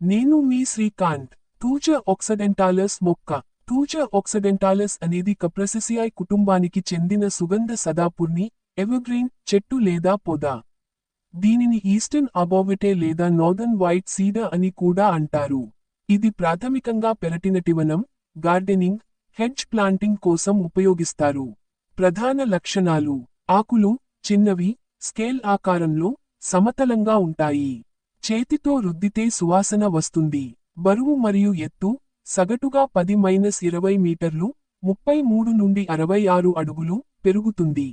నేను మీ శ్రీకాంత్ టూచ ఆక్సిడెంటాలస్ మొక్క. టూచ ఆక్సిడెంటాలస్ అనేది కప్రసిసియాయ్ కుటుంబానికి చెందిన సుగంధ సదాపుర్ని ఎవర్గ్రీన్ చెట్టు లేదా పొద. దీనిని ఈస్టర్న్ అబోవిటే లేదా నార్దర్న్ వైట్ సీడ అని కూడా అంటారు. ఇది ప్రాథమికంగా పెరటినటివనం గార్డెనింగ్ హెడ్జ్ ప్లాంటింగ్ కోసం ఉపయోగిస్తారు. ప్రధాన లక్షణాలు ఆకులు చిన్నవి స్కేల్ ఆకారంలో సమతలంగా ఉంటాయి. చేతితో రుద్దితే సువాసన వస్తుంది. బరువు మరియు ఎత్తు సగటుగా పది మైనస్ ఇరవై మీటర్లు ముప్పై మూడు నుండి అరవై ఆరు అడుగులు పెరుగుతుంది.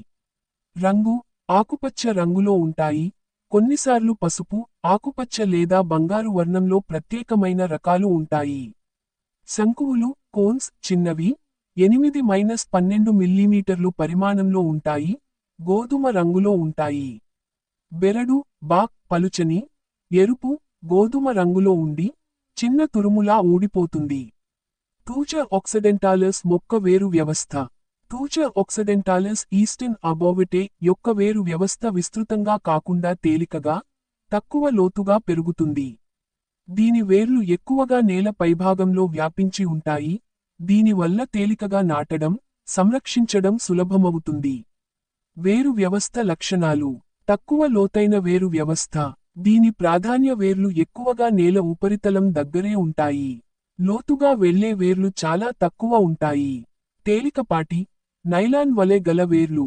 రంగు ఆకుపచ్చ రంగులో ఉంటాయి. కొన్నిసార్లు పసుపు ఆకుపచ్చ లేదా బంగారు వర్ణంలో ప్రత్యేకమైన రకాలు ఉంటాయి. శంకువులు కోన్స్ చిన్నవి ఎనిమిది మైనస్ పన్నెండు మిల్లీమీటర్లు పరిమాణంలో ఉంటాయి. గోధుమ రంగులో ఉంటాయి. బెరడు బాక్ పలుచని ఎరుపు గోధుమ రంగులో ఉండి చిన్న తురుములా ఊడిపోతుంది. టూచర్ ఆక్సిడెంటాలస్ మొక్క వేరు వ్యవస్థ. టూచర్ ఆక్సిడెంటాలస్ ఈస్టర్న్ అబోవిటే యొక్క వేరు వ్యవస్థ విస్తృతంగా కాకుండా తేలికగా తక్కువ లోతుగా పెరుగుతుంది. దీని వేర్లు ఎక్కువగా నేల పైభాగంలో వ్యాపించి ఉంటాయి. దీనివల్ల తేలికగా నాటడం సంరక్షించడం సులభమవుతుంది. వేరు వ్యవస్థ లక్షణాలు. తక్కువ లోతైన వేరు వ్యవస్థ. దీని ప్రాధాన్య వేర్లు ఎక్కువగా నేల ఉపరితలం దగ్గరే ఉంటాయి. లోతుగా వెళ్ళే వేర్లు చాలా తక్కువ ఉంటాయి. తేలికపాటి నైలాన్ వలె గల వేర్లు.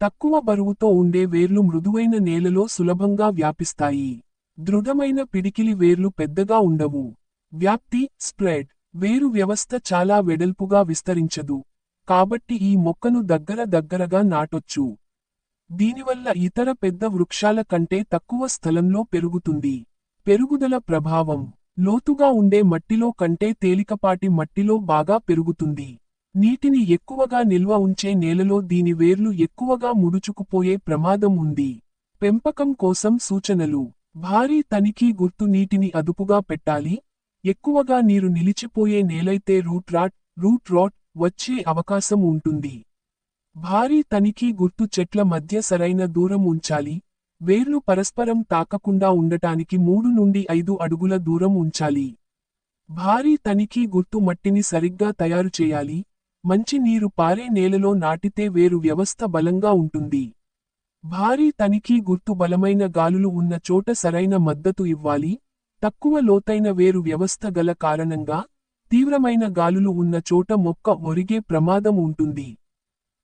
తక్కువ బరువుతో ఉండే వేర్లు మృదువైన నేలలో సులభంగా వ్యాపిస్తాయి. దృఢమైన పిడికిలి వేర్లు పెద్దగా ఉండవు. వ్యాప్తి స్ప్రెడ్ వేరు వ్యవస్థ చాలా వెడల్పుగా విస్తరించదు. కాబట్టి ఈ మొక్కను దగ్గర దగ్గరగా నాటొచ్చు. దీనివల్ల ఇతర పెద్ద వృక్షాల కంటే తక్కువ స్థలంలో పెరుగుతుంది. పెరుగుదల ప్రభావం. లోతుగా ఉండే మట్టిలో కంటే తేలికపాటి మట్టిలో బాగా పెరుగుతుంది. నీటిని ఎక్కువగా నిల్వ ఉంచే నేలలో దీని వేర్లు ఎక్కువగా ముడుచుకుపోయే ప్రమాదం ఉంది. పెంపకం కోసం సూచనలు. భారీ తనిఖీ గుర్తు నీటిని అదుపుగా పెట్టాలి. ఎక్కువగా నీరు నిలిచిపోయే నేలైతే రూట్ రాట్ రూట్ రాట్ వచ్చే అవకాశం ఉంటుంది. భారీ తనిఖీ గుర్తు చెట్ల మధ్య సరైన దూరం ఉంచాలి. వేర్లు పరస్పరం తాకకుండా ఉండటానికి మూడు నుండి ఐదు అడుగుల దూరం ఉంచాలి. భారీ తనిఖీ గుర్తు మట్టిని సరిగ్గా తయారు చేయాలి. మంచి నీరు పారే నేలలో నాటితే వేరు వ్యవస్థ బలంగా ఉంటుంది. భారీ తనిఖీ గుర్తు బలమైన గాలులు ఉన్న చోట సరైన మద్దతు ఇవ్వాలి. తక్కువ లోతైన వేరు వ్యవస్థ గల కారణంగా తీవ్రమైన గాలులు ఉన్న చోట మొక్క ఒరిగే ప్రమాదం ఉంటుంది.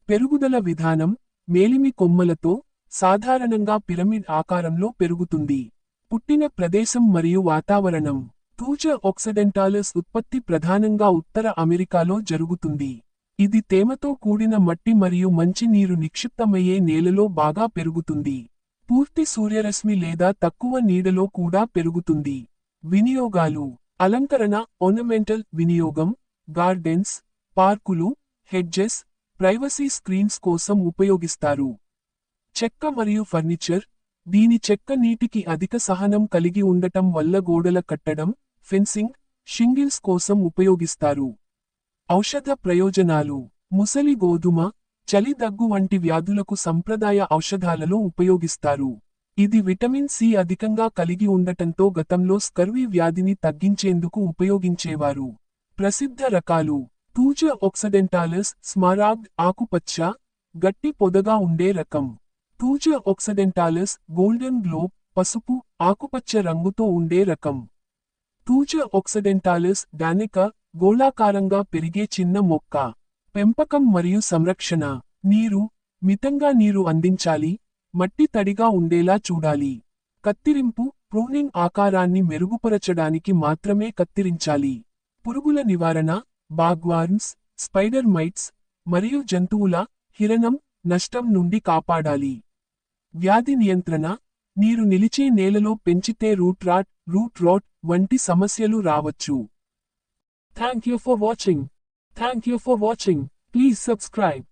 పెరుగుదల విధానం మేలిమి కొమ్మలతో సాధారణంగా పిరమిడ్ ఆకారంలో పెరుగుతుంది. పుట్టిన ప్రదేశం మరియు వాతావరణం తూచ ఆక్సిడెంటాలస్ ఉత్పత్తి ప్రధానంగా ఉత్తర అమెరికాలో జరుగుతుంది. ఇది తేమతో కూడిన మట్టి మరియు మంచి నీరు నిక్షిప్తమయ్యే నేలలో బాగా పెరుగుతుంది. పూర్తి సూర్యరశ్మి లేదా తక్కువ నీడలో కూడా పెరుగుతుంది. వినియోగాలు అలంకరణ ornamental వినియోగం గార్డెన్స్ పార్కులు హెడ్జెస్ ప్రైవసీ స్క్రీన్స్ కోసం ఉపయోగిస్తారు. చెక్క మరియు ఫర్నిచర్ దీని చెక్క నీటికి అధిక సహనం కలిగి ఉండటం వల్ల గోడల కట్టడం ఫెన్సింగ్ షింగిల్స్ కోసం ఉపయోగిస్తారు. ఔషధ ప్రయోజనాలు. ముసలి గోధుమ చలి దగ్గు వంటి వ్యాధులకు సంప్రదాయ ఔషధాలలో ఉపయోగిస్తారు. ఇది విటమిన్ సి అధికంగా కలిగి ఉండటంతో గతంలో స్కర్వీ వ్యాధిని తగ్గించేందుకు ఉపయోగించేవారు. ప్రసిద్ధ రకాలు. తూజ ఆక్సిడెంటాలస్ స్మారాగ్ ఆకుపచ్చ గట్టి పొదగా ఉండే రకం. తూజ ఆక్సిడెంటాలస్ గోల్డెన్ గ్లోబ్ పసుపు ఆకుపచ్చ రంగుతో ఉండే రకం. తూజ ఒక్సడెంటాలస్ డానిక గోళాకారంగా పెరిగే చిన్న మొక్క. పెంపకం మరియు సంరక్షణ. నీరు మితంగా నీరు అందించాలి. మట్టి తడిగా ఉండేలా చూడాలి. కత్తిరింపు ప్రూనింగ్ ఆకారాన్ని మెరుగుపరచడానికి మాత్రమే కత్తిరించాలి. పురుగుల నివారణ బాగ్వార్మ్స్ స్పైడర్ మైట్స్ మరియు జంతువుల హిరణం నష్టం నుండి కాపాడాలి. వ్యాధి నియంత్రణ నీరు నిలిచే నేలలో పెంచితే రూట్ రాట్ రూట్ రాట్ వంటి సమస్యలు రావచ్చు. Thank you for watching thank you for watching please subscribe